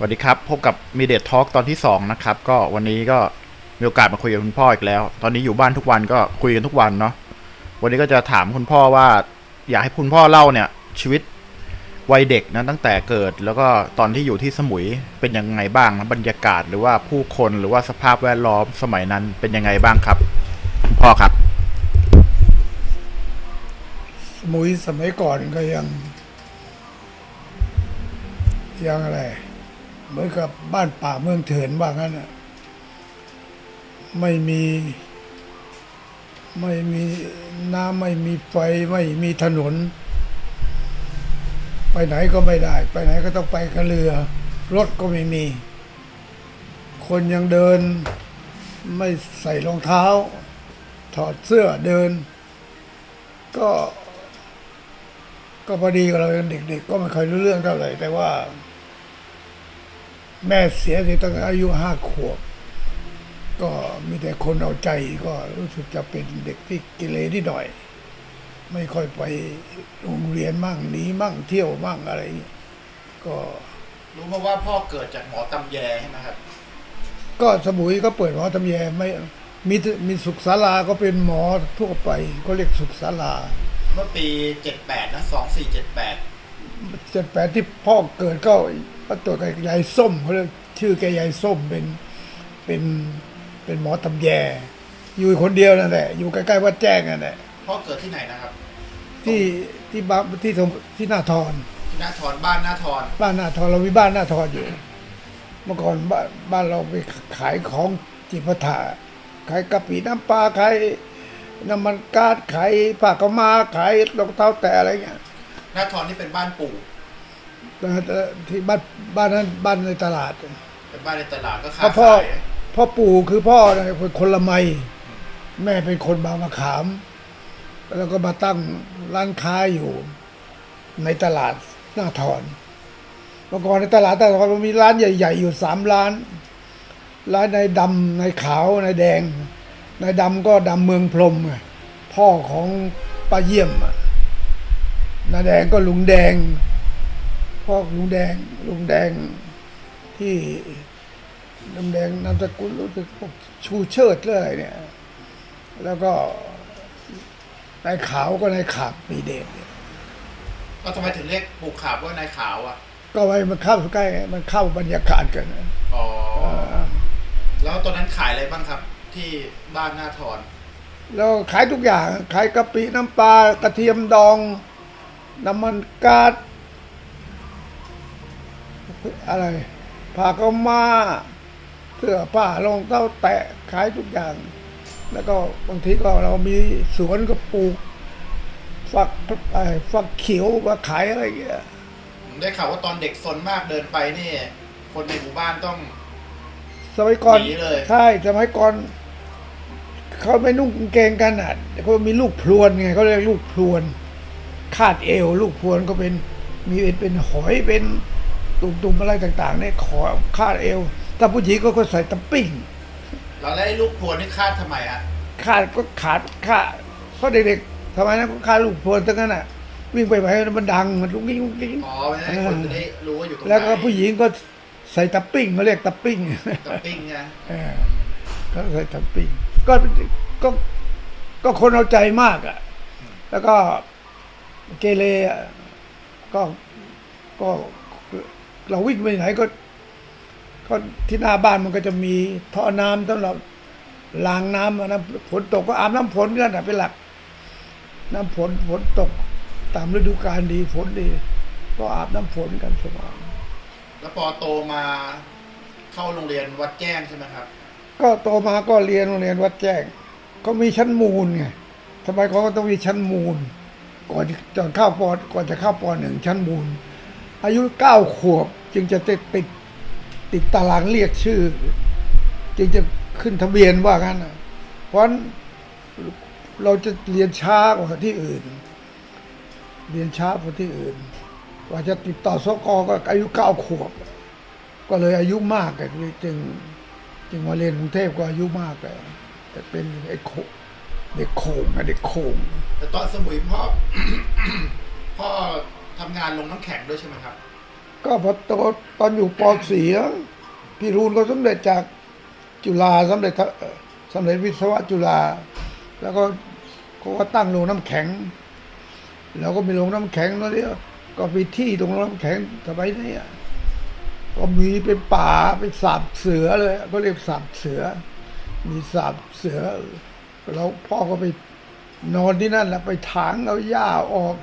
สวัสดีครับ พบกับมีเด t ทอ l k ตอนที่ 2 นะครับ ก็วันนี้ก็มีโอกาสมาคุยกับคุณพ่ออีกแล้ว ตอนนี้อยู่บ้านทุกวันก็คุยกันทุกวันเนาะวันนี้ก็จะถามคุณพ่อว่า อยากให้คุณพ่อเล่าเนี่ย ชีวิตวัยเด็กนะตั้งแต่เกิด แล้วก็ตอนที่อยู่ที่สมุยเป็นยังไงบ้างนะบรรยากาศหรือว่าผู้คนหรือว่าสภาพแวดล้อมสมัยนั้นเป็นยังไงบ้างครับ พ่อครับ สมุยสมัยก่อนก็ยัง ยังอะไร เหมือนกับบ้านป่าเมืองเถื่อนว่างั้นน่ะไม่มีไม่มีน้ำไม่มีไฟไม่มีถนน ไปไหนก็ไม่ได้ ไปไหนก็ต้องไปกับเรือ รถก็ไม่มี คนยังเดินไม่ใส่รองเท้า ถอดเสื้อเดิน ก็ ก็พอดีกับเราเด็กๆก็ไม่เคยรู้เรื่องเท่าไหร่แต่ว่า แม่เสียตั้งแต่อายุห้าขวบ ก็มีแต่คนเอาใจก็รู้สึกจะเป็นเด็กที่กิเลสนิดหน่อย ไม่ค่อยไปโรงเรียนมั่งหนีมั่งเที่ยวมั่งอะไรอย่างเงี้ยก็รู้มาว่าพ่อเกิดจากหมอตำแยใช่ไหมครับ ก็สมุยก็เปิดหมอทำแยไม่มีมีสุขศาลาก็เป็นหมอทั่วไป ก็เรียกสุขศาลา เมื่อปี78นะ2478เจ็ดแปด ที่พ่อเกิดก็ก็ตัวกับยายส้มเขาเรียกชื่อแกยายส้มเป็นเป็นเป็นหมอตำแย อยู่คนเดียวนั่นแหละ อยู่ใกล้ๆวัดแจ้งนั่นแหละพ่อเกิดที่ไหนนะครับ ที่ที่บ้านที่สมที่หน้าทอนที่หน้าทอนบ้านหน้าทอนบ้านหน้าทอนเรามีบ้านหน้าทอนอยู่ เมื่อก่อนบ้านบ้านเราไปขายของจิปาถะขายกะปิน้ำปลาขายน้ำมันก๊าซขายผ้ากาวมาขายรองเท้าแตะอะไรเงี้ยห น้าทอนนี่เป็นบ้านปู่แต่แต่ที่บ้านบ้านนั้นบ้านในตลาดเป็นบ้านในตลาดก็ค้าเพราะพ่อขายพ่อปู่คือพ่อเนี่ยเป็นคนละไม แม่เป็นคนบางมะขาม แล้วก็มาตั้งร้านค้าอยู่ในตลาดหน้าทอนเมื่อก่อนในตลาดหน้าทอนมันมีร้านใหญ่ ๆ อยู่สามร้าน ร้านในดำในขาวในแดง ในดำก็ดำเมืองพรหมไงพ่อของป้าเยี่ยมอะ ในแดงก็ลุงแดงพ่อลุงแดง ลุงแดงที่น้ำแดงนามสกุลรู้สึกพวกชูเชิดเรื่องอะไรเนี่ย แล้วก็นายขาวก็นายขาบมีเดชเนี่ยก็ทำไมถึงเรียกปู่ขาบว่านายขาวอะ ก็ไว้มันเข้าใกล้มันเข้าบรรยากาศกันนะอ๋อเอ่อแล้วตอนนั้นขายอะไรบ้างครับ ที่บ้านหน้าทอนแล้วขายทุกอย่าง ขายกะปิน้ำปลากระเทียมดอง น้ำมันก๊าซอะไรผ้ากาวมาเสื้อผ้ารองเท้าแตะขายทุกอย่าง แล้วก็บางทีก็เรามีสวนก็ปลูกฝักไอ้ฝักเขียวมาขายอะไรอย่างเงี้ยได้ข่าวว่าตอนเด็กซนมากเดินไปนี่ คนในหมู่บ้านต้อง สมัยก่อนหนีเลยใช่สมัยก่อนเขาไม่นุ่งกางเกงกันอะเขามีลูกพลวนไงเขาเรียกลูกพลวน คาดเอวลูกพลวนก็เป็นมีเป็นเป็นหอยเป็นตุ่มๆอะไรต่างๆเนี่ยขอคาดเอว ถ้าผู้หญิงก็ก็ใส่ตะปิ้งเราได้ลูกพรวนนี่คาดทำไมอะคาดก็ขาดคาดเพราะเด็กๆทำไมนะก็คาดลูกพลวนตั้งนั้นอะวิ่งไปไหนมันดังมันลุกลิ้งลุกลิ้งอ๋อไม่ให้คนจะได้รู้ว่าอยู่ตรงไหนแล้วก็ผู้หญิงก็ใส่ตะปิ้งเขาเรียกตะปิ้งกับปิ้งไงเออก็เคยทำปิ้งก็ก็ก็คนเอาใจมากอะ แล้วก็ เกเรอะก็ก็เราวิ่งไปไหนก็ ก็ที่หน้าบ้านมันก็จะมีท่อน้ำสำหรับล้างน้ำอะนะฝนตกก็อาบน้ำฝนกันอะเป็นหลัก น้ำฝนฝนตก ตามฤดูกาลดีฝนดี ก็อาบน้ำฝนกันสบายแล้วพอโตมาเข้าโรงเรียนวัดแจ้งใช่ไหมครับ ก็โตมาก็เรียนโรงเรียนวัดแจ้ง ก็มีชั้นมูลไงทำไมเขาก็ต้องมีชั้นมูล ก่อนจะเข้าปอก่อนจะเข้าปหนึ่งชั้นมูล อายุเก้าขวบจึงจะติดติดติดตารางเรียกชื่อ จึงจะขึ้นทะเบียนว่างั้นเพราะเราจะเรียนช้ากว่าที่อื่น เรียนช้ากว่าที่อื่นกว่าจะติดต่อสกอก็อายุเก้าขวบ ก็เลยอายุมากแต่จึง จึงมาเรียนกรุงเทพก็อายุมากแต่แต่เป็นไอ้ เด็กโขงอะเด็กโขงแต่ตอนสมุยพ่อ พ่อทำงานลงน้ำแข็งด้วยใช่ไหมครับ ก็พอโตตอนอยู่ป .4 พี่รูนก็สำเร็จจากจุฬาสำเร็จทะเอ่อสำเร็จวิศวะจุฬาแล้วก็เขาก็ตั้งโรงน้ำแข็ง แล้วก็มีโรงน้ำแข็งแล้วเนี่ยก็มีที่ตรงโรงน้ำแข็งสมัยนี้อะก็มีเป็นป่าเป็นสาบเสือเลยก็เรียกสาบเสือ มีสาบเสือ แล้วพ่อก็ไปนอนที่นั่นแหละไปถางเอาหญ้าออก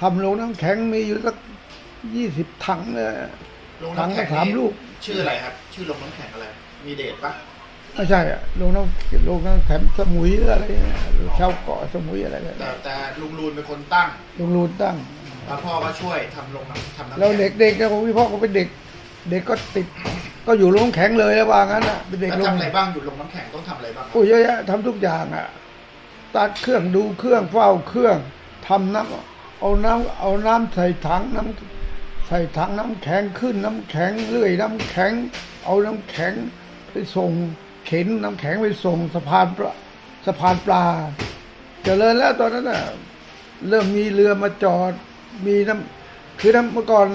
ทำโรงน้ำแข็งมีอยู่สักยี่สิบถังเลยลงถังน้ำก็แข็งสามนี่ลูก ชื่ออะไรครับ ชื่อลงน้ำแข็งอะไร มีเดทปะไม่ใช่อะโรงน้ำโรงน้ำแข็งสมุยหรืออะไรเนี่ยชาวเกาะสมุยอะไรเนี่ยแต่แต่ลุงรูนเป็นคนตั้งลุงรูนตั้ง แล้วพ่อก็ช่วยทำลงน้ำทำน้ำแล้วแข็งเด็กๆเนี่ยของพี่พ่อก็เป็นเด็ก เด็กก็ติด ก็อยู่โรงน้ำแข็งเลยแล้วว่างั้นอะเป็นเด็กแล้วโรงทำอะไรบ้างอยู่ลงน้ำแข็งต้องทำอะไรบ้างครับโอ้ยเยอะแยะทำทุกอย่างอะตัดเครื่องดูเครื่องเฝ้าเครื่องทำน้ำเอาน้ำเอาน้ำใส่ถังน้ำใส่ถังน้ำแข็งขึ้นน้ำแข็งเลื่อยน้ำแข็ง เอาน้ำแข็งไปส่งเข็นน้ำแข็งไปส่งสะพานปลาสะพานปลา เจริญแล้วตอนนั้นน่ะเริ่มมีเรือมาจอดมีน้ำคือน้ำเมื่อก่อน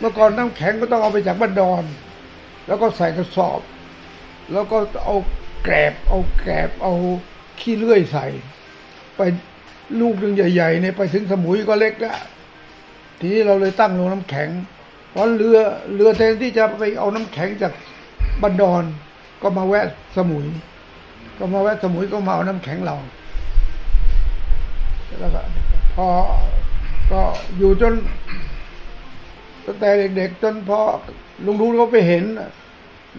เมื่อก่อนน้ำแข็งก็ต้องเอาไปจากบ้านดอน แล้วก็ใส่กระสอบ แล้วก็เอาแกรบ เอาแกรบ เอาขี้เลื่อยใส่ ไปลูกหนึ่งใหญ่ๆเนี่ยไปถึงสมุยก็เล็กแล้วทีนี้เราเลยตั้งโรงน้ำแข็ง เพราะเรือเรือแทนที่จะไปเอาน้ำแข็งจากบันดอนก็มาแวะสมุย ก็มาแวะสมุยก็มาเอาน้ำแข็งเราแล้วก็พอก็อยู่จน ตั้งแต่เด็กๆจนพอลุงรู้เขาไปเห็น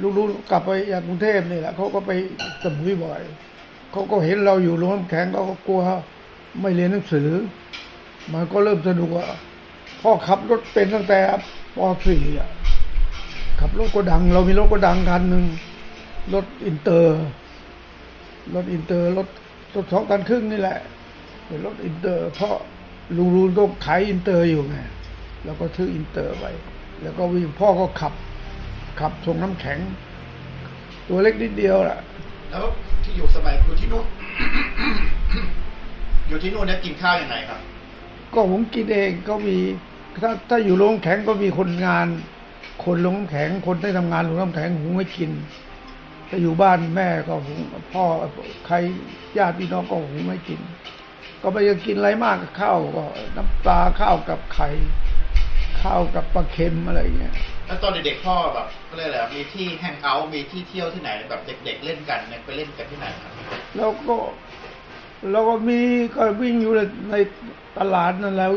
ลุงรู้กลับไปจากกรุงเทพนี่แหละเขาก็ไปสมุยบ่อยเขาก็เห็นเราอยู่โรงน้ำแข็งเขาก็กลัวไม่เรียนหนังสือ มันก็เริ่มสนุกว่าพ่อขับรถเป็นตั้งแต่ป .4 อะขับรถก็ดัง เรามีรถก็ดังคันหนึ่งรถอินเตอร์ รถอินเตอร์รถรถสองตันครึ่งนี่แหละเป็นรถอินเตอร์ เพราะลุงรูนก็ขายอินเตอร์อยู่ไง แล้วก็ซื้ออินเตอร์ไป แล้วก็วิ่งพ่อก็ขับ ขับส่งน้ำแข็ง ตัวเล็กนิดเดียวแหละแล้วที่อยู่สมัยอยู่ที่นู่นอยู่ที่นู่นเนี่ยกินข้าวยังไงครับ ก็ผมกินเองก็มี ถ้าถ้าอยู่โรงน้ำแข็งก็มีคนงาน คนโรงน้ำแข็งคนที่ทำงานโรงน้ำแข็งหุงให้กินถ้าอยู่บ้านแม่ก็หุงพ่อใครญาติพี่น้องก็หุงให้กิน ก็ไม่ได้กินอะไรมากกับข้าวก็น้ำปลาข้าวกับไข่ ข้าวกับปลาเค็มอะไรอย่างเงี้ยแล้วตอนเด็กๆพ่อแบบก็เรียกอะไรอะมีที่แฮงเอาท์มีที่เที่ยวที่ไหน แบบเด็ก ๆ เล่นกันเนี่ยไปเล่นกันที่ไหนครับแล้วก็เราก็มีก็วิ่งอยู่ในในตลาดนั่นแล้ว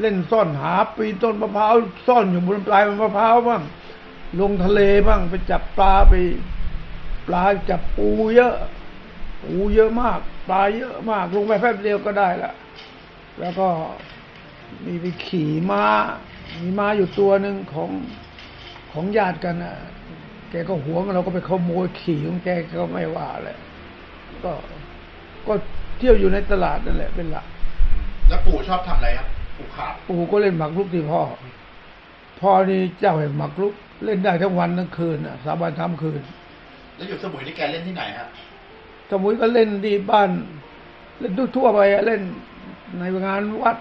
เล่นซ่อนหาปีนต้นมะพร้าวซ่อนอยู่บนปลายมะพร้าวบ้างลงทะเลบ้างไปจับปลาไป ปลาจับปูเยอะปูเยอะมาก ปลาเยอะมาก ลงไปแป๊บเดียวก็ได้ละแล้วก็มีไปขี่ม้า มีม้าอยู่ตัวหนึ่งของของญาติกันนะแกก็หวงเราก็ไปขโมยขี่ของแกก็ไม่ว่าเลยก็ก็เที่ยวอยู่ในตลาดนั่นแหละเป็นหลัก แล้วปู่ชอบทำอะไรครับปู่ขาบปู่ก็เล่นหมากรุกที่พ่อ พ่อนี่เจ้าแห่งหมากรุก เล่นได้ทั้งวันทั้งคืนน่ะ สาบานทั้งคืน แล้วอยู่สมุยนี่แกเล่นที่ไหนฮะสมุยก็เล่นที่บ้าน เล่นทั่วๆไปอะเล่นในงานวัด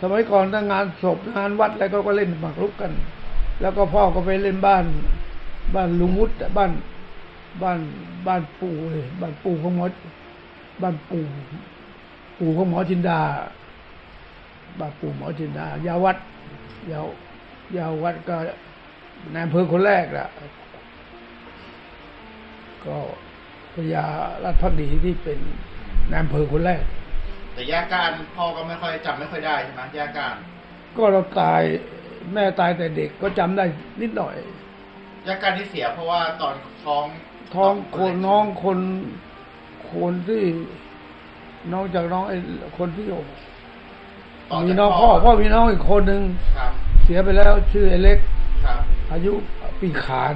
สมัยก่อนถ้างานศพงานวัดอะไรก็ก็เล่นหมากรุกกัน แล้วก็พ่อก็ไปเล่นบ้าน บ้านลุงวุฒิบ้าน บ้านบ้านปู่เลยบ้านปู่ของหมอบ้านปู่ปู่ของหมอจินดาบ้านปู่หมอจินดายาวัดยาวยาววัดก็นายอำเภอคนแรกแหละก็พญาราชพักดีที่เป็นนายอำเภอคนแรก แต่ย่าการพ่อก็ไม่ค่อยจำไม่ค่อยได้ใช่ไหมย่าการก็เราตายแม่ตายแต่เด็กก็จำได้นิดหน่อยย่าการที่เสียเพราะว่าตอนท้องท้องคนน้องคนคนที่น้องจากน้องไอ้คนที่ต่อมีจากน้องพ่อพ่อมีน้องอีกคนหนึ่งครับเสียไปแล้วชื่อไอ้เล็กครับอายุปีขาน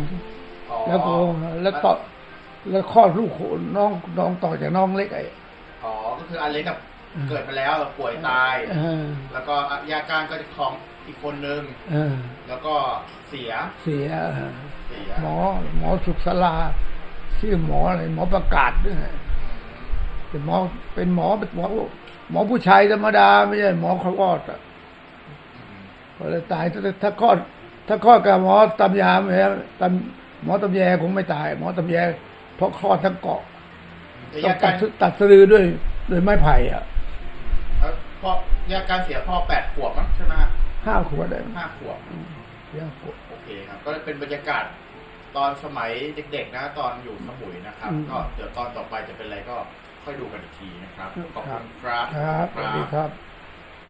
อ๋อแล้วก็แล้วต่อแล้วคลอดลูกคนน้องน้องต่อจากน้องเล็กไอ้อ๋อก็คืออันเล็กกับ เกิดมาแล้วป่วยตาย เออแล้วก็ย่าการก็จะคลองอีกคนนึง เออแล้วก็เสียเสียเสียหมอหมอสุขศาลาชื่อหมออะไรหมอประกาศด้วยเป็นหมอเป็นหมอเป็นหมอหมอผู้ชายธรรมดาไม่ใช่หมอคลอดอะก็เลยตายถ้าถ้าคลอดถ้าคลอดกับหมอตำยาแล้วตำหมอตำแยคงไม่ตาย หมอตำแยเพราะคลอดทั้งเกาะระต้อยะงกาตัรดตัดสะดือด้วยด้วยไม้ไผ่อะเอ่อ พ่อระยะการเสียพ่อแปดขวบมั้งใช่ไหมฮะห้าขวดได้ห้าขวบเลี้ยงขวดโอเคครับ ก็เป็นบรรยากาศตอนสมัยเด็กๆนะ ตอนอยู่สมุยนะครับอืมก็เดี๋ยวตอนต่อไปจะเป็นอะไรก็ค่อยดูกันอีกทีนะครับ ขอบครัคุบณครับ ครับสวัสดีครับ